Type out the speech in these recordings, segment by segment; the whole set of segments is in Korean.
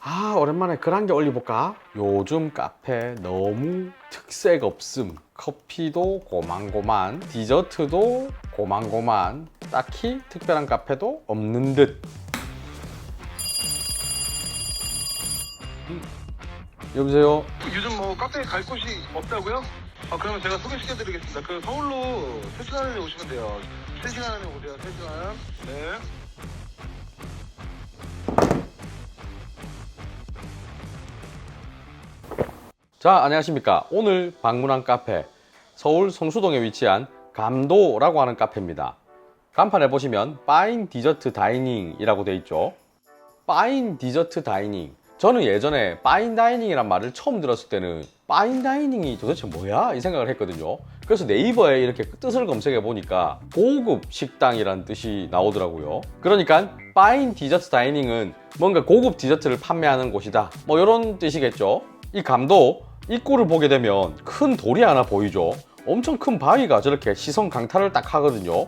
아 오랜만에 글 한 개 올려볼까? 요즘 카페 너무 특색 없음 커피도 고만고만 디저트도 고만고만 딱히 특별한 카페도 없는 듯 음, 여보세요? 요즘 뭐 카페에 갈 곳이 없다고요? 아 그러면 제가 소개시켜드리겠습니다. 그 서울로 3시간 안에 오시면 돼요. 3시간 안에 오세요. 3시간. 네. 자 안녕하십니까. 오늘 방문한 카페 서울 성수동에 위치한 감도라고 하는 카페입니다. 간판에 보시면 파인 디저트 다이닝이라고 돼 있죠. 파인 디저트 다이닝. 저는 예전에 파인 다이닝이란 말을 처음 들었을 때는 파인 다이닝이 도대체 뭐야? 이 생각을 했거든요. 그래서 네이버에 이렇게 뜻을 검색해 보니까 고급 식당이란 뜻이 나오더라고요. 그러니까 파인 디저트 다이닝은 뭔가 고급 디저트를 판매하는 곳이다. 뭐 이런 뜻이겠죠. 이 감도 입구를 보게 되면 큰 돌이 하나 보이죠? 엄청 큰 바위가 저렇게 시선 강탈을 딱 하거든요.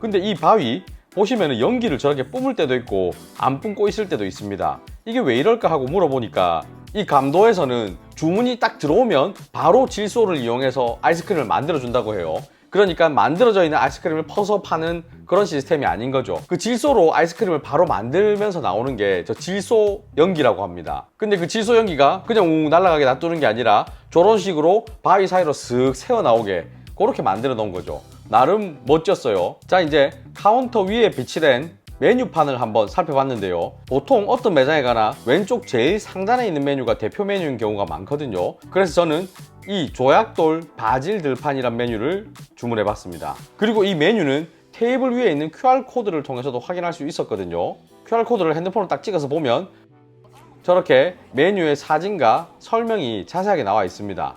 근데 이 바위 보시면 연기를 저렇게 뿜을 때도 있고 안 뿜고 있을 때도 있습니다. 이게 왜 이럴까 하고 물어보니까 이 감도에서는 주문이 딱 들어오면 바로 질소를 이용해서 아이스크림을 만들어 준다고 해요 그러니까 만들어져 있는 아이스크림을 퍼서 파는 그런 시스템이 아닌 거죠. 그 질소로 아이스크림을 바로 만들면서 나오는 게 저 질소 연기라고 합니다. 근데 그 질소 연기가 그냥 웅 날아가게 놔두는 게 아니라 저런 식으로 바위 사이로 슥 새어 나오게 그렇게 만들어 놓은 거죠. 나름 멋졌어요. 자, 이제 카운터 위에 비치된 메뉴판을 한번 살펴봤는데요. 보통 어떤 매장에 가나 왼쪽 제일 상단에 있는 메뉴가 대표 메뉴인 경우가 많거든요. 그래서 저는 이 조약돌 바질 들판이란 메뉴를 주문해 봤습니다. 그리고 이 메뉴는 테이블 위에 있는 QR코드를 통해서도 확인할 수 있었거든요. QR코드를 핸드폰으로 딱 찍어서 보면 저렇게 메뉴의 사진과 설명이 자세하게 나와 있습니다.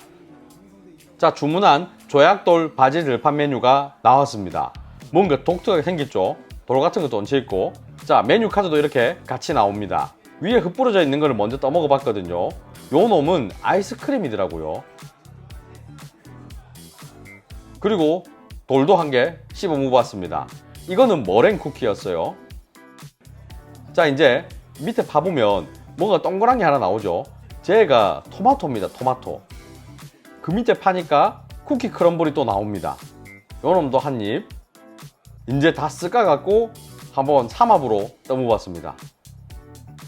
자, 주문한 조약돌 바질 들판 메뉴가 나왔습니다. 뭔가 독특하게 생겼죠? 돌 같은 것도 얹혀 있고. 자, 메뉴 카드도 이렇게 같이 나옵니다. 위에 흩뿌려져 있는 거를 먼저 떠먹어 봤거든요. 요 놈은 아이스크림이더라고요. 그리고 돌도 한 개 씹어 먹어봤습니다. 이거는 머랭 쿠키였어요. 자, 이제 밑에 봐보면 뭔가 동그란 게 하나 나오죠. 제가 토마토입니다, 토마토. 그 밑에 파니까 쿠키 크럼블이 또 나옵니다. 요 놈도 한 입. 이제 다 쓱까갖고 한번 삼합으로 떠먹어봤습니다.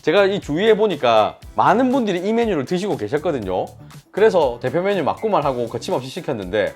제가 이 주위에 보니까 많은 분들이 이 메뉴를 드시고 계셨거든요. 그래서 대표 메뉴 맞고만 하고 거침없이 시켰는데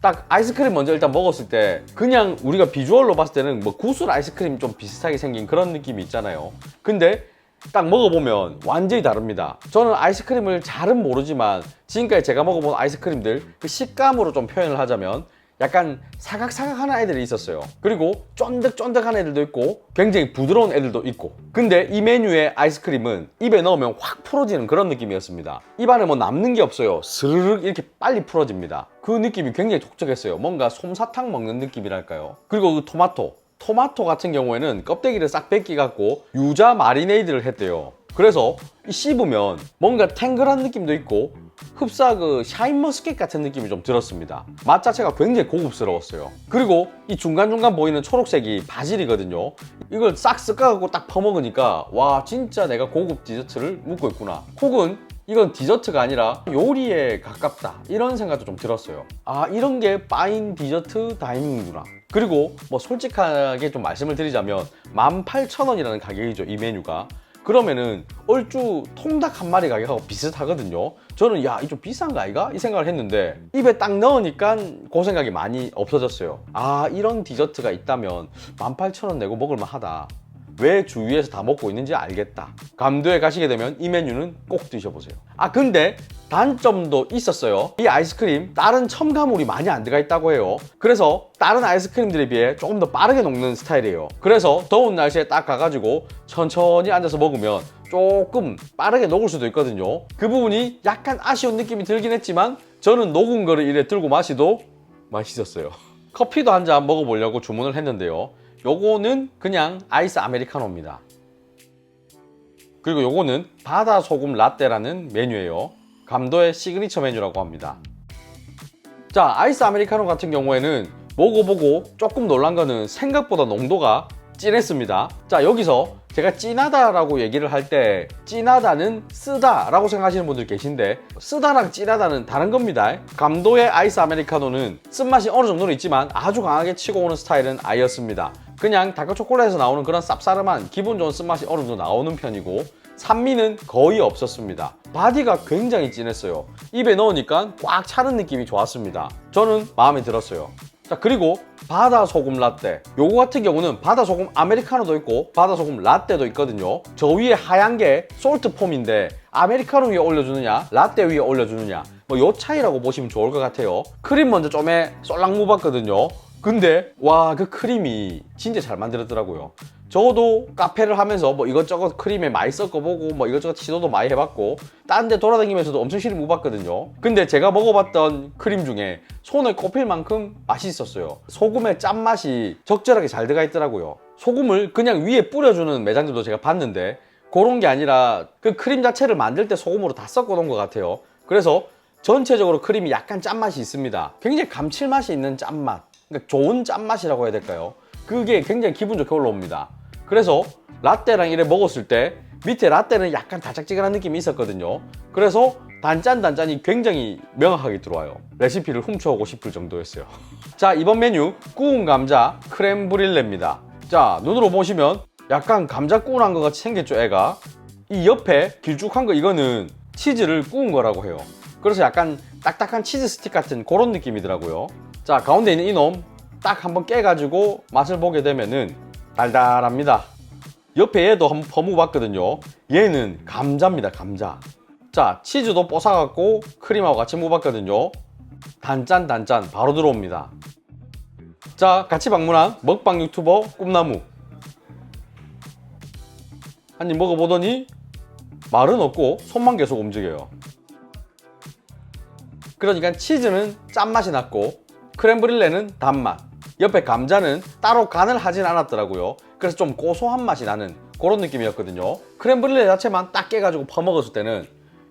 딱 아이스크림 먼저 일단 먹었을 때 그냥 우리가 비주얼로 봤을 때는 뭐 구슬 아이스크림 좀 비슷하게 생긴 그런 느낌이 있잖아요. 근데 딱 먹어보면 완전히 다릅니다. 저는 아이스크림을 잘은 모르지만 지금까지 제가 먹어본 아이스크림들 그 식감으로 좀 표현을 하자면 약간 사각사각한 애들이 있었어요. 그리고 쫀득쫀득한 애들도 있고 굉장히 부드러운 애들도 있고. 근데 이 메뉴의 아이스크림은 입에 넣으면 확 풀어지는 그런 느낌이었습니다. 입안에 뭐 남는 게 없어요. 스르륵 이렇게 빨리 풀어집니다. 그 느낌이 굉장히 독특했어요. 뭔가 솜사탕 먹는 느낌이랄까요. 그리고 그 토마토. 토마토 같은 경우에는 껍데기를 싹 뺏기 갖고 유자 마리네이드를 했대요. 그래서 이 씹으면 뭔가 탱글한 느낌도 있고 흡사 그 샤인머스켓 같은 느낌이 좀 들었습니다. 맛 자체가 굉장히 고급스러웠어요. 그리고 이 중간중간 보이는 초록색이 바질이거든요. 이걸 싹 섞어갖고 딱 퍼먹으니까 와 진짜 내가 고급 디저트를 먹고 있구나. 혹은 이건 디저트가 아니라 요리에 가깝다 이런 생각도 좀 들었어요 아 이런 게 파인 디저트 다이닝이구나 그리고 뭐 솔직하게 좀 말씀을 드리자면 18,000원이라는 가격이죠 이 메뉴가 그러면은 얼추 통닭 한 마리 가격하고 비슷하거든요. 저는 야 이좀 비싼 거 아이가? 이 생각을 했는데 입에 딱 넣으니까 그 생각이 많이 없어졌어요. 아 이런 디저트가 있다면 18,000원 내고 먹을만 하다 왜 주위에서 다 먹고 있는지 알겠다. 감도에 가시게 되면 이 메뉴는 꼭 드셔보세요. 아 근데 단점도 있었어요. 이 아이스크림 다른 첨가물이 많이 안 들어가 있다고 해요. 그래서 다른 아이스크림들에 비해 조금 더 빠르게 녹는 스타일이에요. 그래서 더운 날씨에 딱 가가지고 천천히 앉아서 먹으면 조금 빠르게 녹을 수도 있거든요. 그 부분이 약간 아쉬운 느낌이 들긴 했지만 저는 녹은 거를 이래 들고 마시도 맛있었어요. 커피도 한 잔 먹어보려고 주문을 했는데요. 요거는 그냥 아이스 아메리카노입니다. 그리고 요거는 바다 소금 라떼라는 메뉴예요. 감도의 시그니처 메뉴라고 합니다. 자, 아이스 아메리카노 같은 경우에는 먹어보고 조금 놀란 거는 생각보다 농도가 진했습니다. 자, 여기서 제가 진하다라고 얘기를 할 때 진하다는 쓰다라고 생각하시는 분들 계신데 쓰다랑 진하다는 다른 겁니다. 감도의 아이스 아메리카노는 쓴맛이 어느 정도는 있지만 아주 강하게 치고 오는 스타일은 아니었습니다. 그냥 다크 초콜릿에서 나오는 그런 쌉싸름한 기분 좋은 쓴맛이 어느 정도 나오는 편이고 산미는 거의 없었습니다. 바디가 굉장히 진했어요. 입에 넣으니까 꽉 차는 느낌이 좋았습니다. 저는 마음에 들었어요. 자 그리고 바다 소금 라떼 요거 같은 경우는 바다 소금 아메리카노도 있고 바다 소금 라떼도 있거든요 저 위에 하얀 게 솔트 폼인데 아메리카노 위에 올려주느냐 라떼 위에 올려주느냐 뭐 요 차이라고 보시면 좋을 것 같아요 크림 먼저 좀에 쏠랑 무봤거든요 근데 와 그 크림이 진짜 잘 만들었더라고요. 저도 카페를 하면서 뭐 이것저것 크림에 많이 섞어보고 뭐 이것저것 시도도 많이 해봤고 딴 데 돌아다니면서도 엄청 시리 묵봤거든요. 근데 제가 먹어봤던 크림 중에 손에 꼽힐 만큼 맛있었어요. 소금의 짠맛이 적절하게 잘 들어가 있더라고요. 소금을 그냥 위에 뿌려주는 매장들도 제가 봤는데 그런 게 아니라 그 크림 자체를 만들 때 소금으로 다 섞어 놓은 것 같아요. 그래서 전체적으로 크림이 약간 짠맛이 있습니다. 굉장히 감칠맛이 있는 짠맛 그러니까 좋은 짠맛이라고 해야 될까요 그게 굉장히 기분 좋게 올라옵니다 그래서 라떼랑 이래 먹었을 때 밑에 라떼는 약간 달짝지근한 느낌이 있었거든요. 그래서 단짠 단짠이 굉장히 명확하게 들어와요. 레시피를 훔쳐오고 싶을 정도였어요. 자 이번 메뉴 구운 감자 크렘 브릴레입니다. 자 눈으로 보시면 약간 감자 구운한 것 같이 생겼죠 애가. 이 옆에 길쭉한 거 이거는 치즈를 구운 거라고 해요. 그래서 약간 딱딱한 치즈 스틱 같은 그런 느낌이더라고요. 자 가운데 있는 이놈 딱 한번 깨가지고 맛을 보게 되면은 달달합니다. 옆에 얘도 한번 퍼무봤거든요. 얘는 감자입니다, 감자. 자, 치즈도 뽀사갖고 크림하고 같이 무봤거든요. 단짠, 단짠, 바로 들어옵니다. 자, 같이 방문한 먹방 유튜버 꿈나무. 한 입 먹어보더니 말은 없고 손만 계속 움직여요. 그러니까 치즈는 짠맛이 났고 크렘브릴레는 단맛. 옆에 감자는 따로 간을 하진 않았더라고요. 그래서 좀 고소한 맛이 나는 그런 느낌이었거든요. 크렘브릴레 자체만 딱 깨가지고 퍼먹었을 때는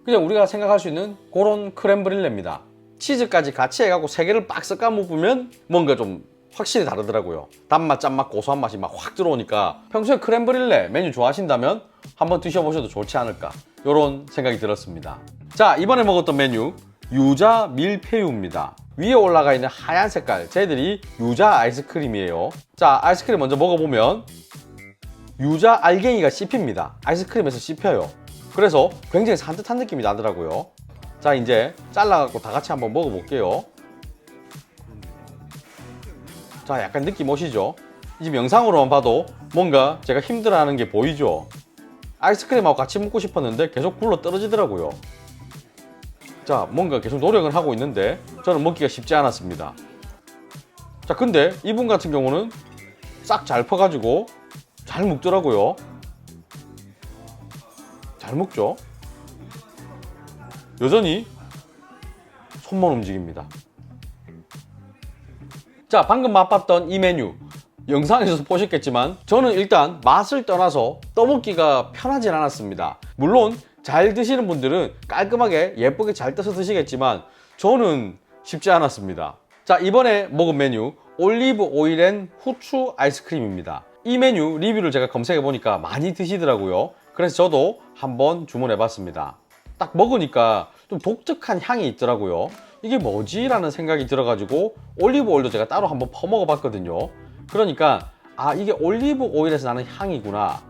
그냥 우리가 생각할 수 있는 그런 크렘브릴레입니다. 치즈까지 같이 해갖고 세 개를 빡 섞어 먹으면 뭔가 좀 확실히 다르더라고요. 단맛, 짠맛, 고소한 맛이 막 확 들어오니까 평소에 크렘브릴레 메뉴 좋아하신다면 한번 드셔보셔도 좋지 않을까 이런 생각이 들었습니다. 자 이번에 먹었던 메뉴 유자 밀푀유입니다. 위에 올라가 있는 하얀 색깔 쟤들이 유자 아이스크림이에요. 자 아이스크림 먼저 먹어보면 유자 알갱이가 씹힙니다. 아이스크림에서 씹혀요. 그래서 굉장히 산뜻한 느낌이 나더라고요. 자 이제 잘라갖고 다 같이 한번 먹어볼게요. 자 약간 느낌 오시죠? 지금 영상으로만 봐도 뭔가 제가 힘들어하는 게 보이죠? 아이스크림하고 같이 먹고 싶었는데 계속 굴러 떨어지더라고요. 자 뭔가 계속 노력을 하고 있는데 저는 먹기가 쉽지 않았습니다. 자 근데 이분 같은 경우는 싹 잘 퍼가지고 잘 먹더라고요. 잘 먹죠? 여전히 손만 움직입니다. 자, 방금 맛봤던 이 메뉴. 영상에서 보셨겠지만 저는 일단 맛을 떠나서 떠먹기가 편하진 않았습니다. 물론 잘 드시는 분들은 깔끔하게 예쁘게 잘 떠서 드시겠지만 저는 쉽지 않았습니다. 자, 이번에 먹은 메뉴 올리브 오일 앤 후추 아이스크림입니다. 이 메뉴 리뷰를 제가 검색해 보니까 많이 드시더라고요. 그래서 저도 한번 주문해 봤습니다. 딱 먹으니까 좀 독특한 향이 있더라고요. 이게 뭐지? 라는 생각이 들어가지고 올리브 오일도 제가 따로 한번 퍼먹어 봤거든요. 그러니까 아 이게 올리브 오일에서 나는 향이구나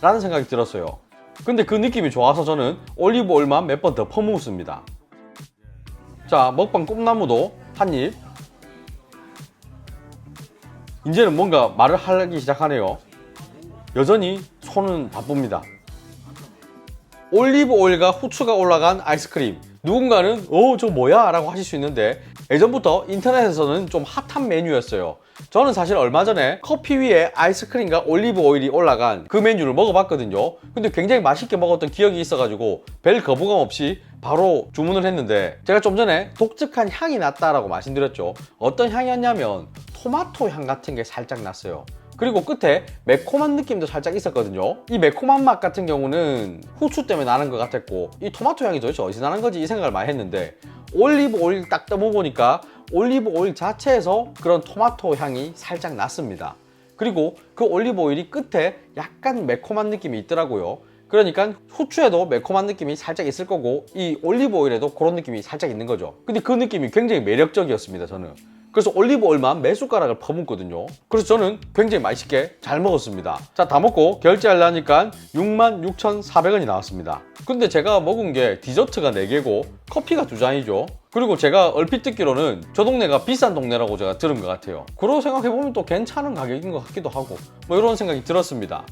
라는 생각이 들었어요. 근데 그 느낌이 좋아서 저는 올리브 오일만 몇 번 더 퍼먹었습니다. 자 먹방 꿈나무도 한 입. 이제는 뭔가 말을 하기 시작하네요. 여전히 손은 바쁩니다. 올리브 오일과 후추가 올라간 아이스크림. 누군가는 어, 저 뭐야? 라고 하실 수 있는데 예전부터 인터넷에서는 좀 핫한 메뉴였어요. 저는 사실 얼마 전에 커피 위에 아이스크림과 올리브 오일이 올라간 그 메뉴를 먹어봤거든요. 근데 굉장히 맛있게 먹었던 기억이 있어가지고 별 거부감 없이 바로 주문을 했는데 제가 좀 전에 독특한 향이 났다라고 말씀드렸죠. 어떤 향이었냐면 토마토 향 같은 게 살짝 났어요. 그리고 끝에 매콤한 느낌도 살짝 있었거든요. 이 매콤한 맛 같은 경우는 후추 때문에 나는 것 같았고 이 토마토 향이 도대체 어디서 나는 거지 이 생각을 많이 했는데 올리브 오일 딱 떠먹으니까 올리브 오일 자체에서 그런 토마토 향이 살짝 났습니다. 그리고 그 올리브 오일이 끝에 약간 매콤한 느낌이 있더라고요. 그러니까 후추에도 매콤한 느낌이 살짝 있을 거고 이 올리브 오일에도 그런 느낌이 살짝 있는 거죠. 근데 그 느낌이 굉장히 매력적이었습니다, 저는. 그래서 올리브 오일만 몇 숟가락을 퍼붓거든요. 그래서 저는 굉장히 맛있게 잘 먹었습니다. 자, 다 먹고 결제하려니까 66,400원이 나왔습니다. 근데 제가 먹은 게 디저트가 4개고 커피가 2잔이죠. 그리고 제가 얼핏 듣기로는 저 동네가 비싼 동네라고 제가 들은 것 같아요. 그러고 생각해보면 또 괜찮은 가격인 것 같기도 하고 뭐 이런 생각이 들었습니다.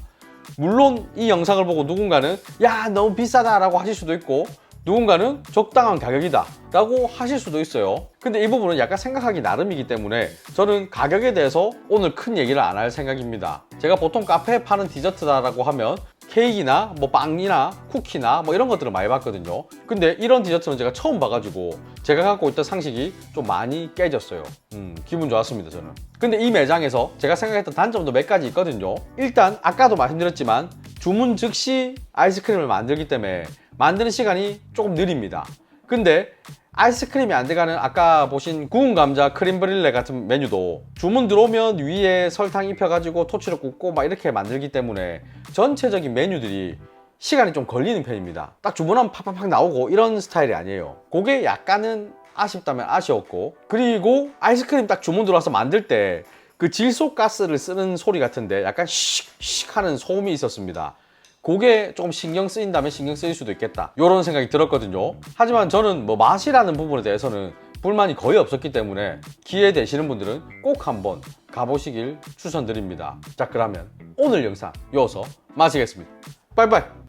물론 이 영상을 보고 누군가는 야 너무 비싸다 라고 하실 수도 있고 누군가는 적당한 가격이다 라고 하실 수도 있어요. 근데 이 부분은 약간 생각하기 나름이기 때문에 저는 가격에 대해서 오늘 큰 얘기를 안 할 생각입니다. 제가 보통 카페에 파는 디저트다 라고 하면 케이크나 뭐 빵이나 쿠키나 뭐 이런 것들을 많이 봤거든요. 근데 이런 디저트는 제가 처음 봐가지고 제가 갖고 있던 상식이 좀 많이 깨졌어요. 음, 기분 좋았습니다 저는. 근데 이 매장에서 제가 생각했던 단점도 몇 가지 있거든요. 일단 아까도 말씀드렸지만 주문 즉시 아이스크림을 만들기 때문에 만드는 시간이 조금 느립니다 근데 아이스크림이 안 들어가는 아까 보신 구운 감자 크림 브릴레 같은 메뉴도 주문 들어오면 위에 설탕 입혀가지고 토치로 굽고 막 이렇게 만들기 때문에 전체적인 메뉴들이 시간이 좀 걸리는 편입니다. 딱 주문하면 팍팍팍 나오고 이런 스타일이 아니에요. 그게 약간은 아쉽다면 아쉬웠고 그리고 아이스크림 딱 주문 들어와서 만들 때 그 질소 가스를 쓰는 소리 같은데 약간 씩씩 하는 소음이 있었습니다. 그게 조금 신경 쓰인다면 신경 쓰일 수도 있겠다. 이런 생각이 들었거든요. 하지만 저는 뭐 맛이라는 부분에 대해서는 불만이 거의 없었기 때문에 기회 되시는 분들은 꼭 한번 가보시길 추천드립니다. 자, 그러면 오늘 영상 이어서 마치겠습니다. 빠이빠이!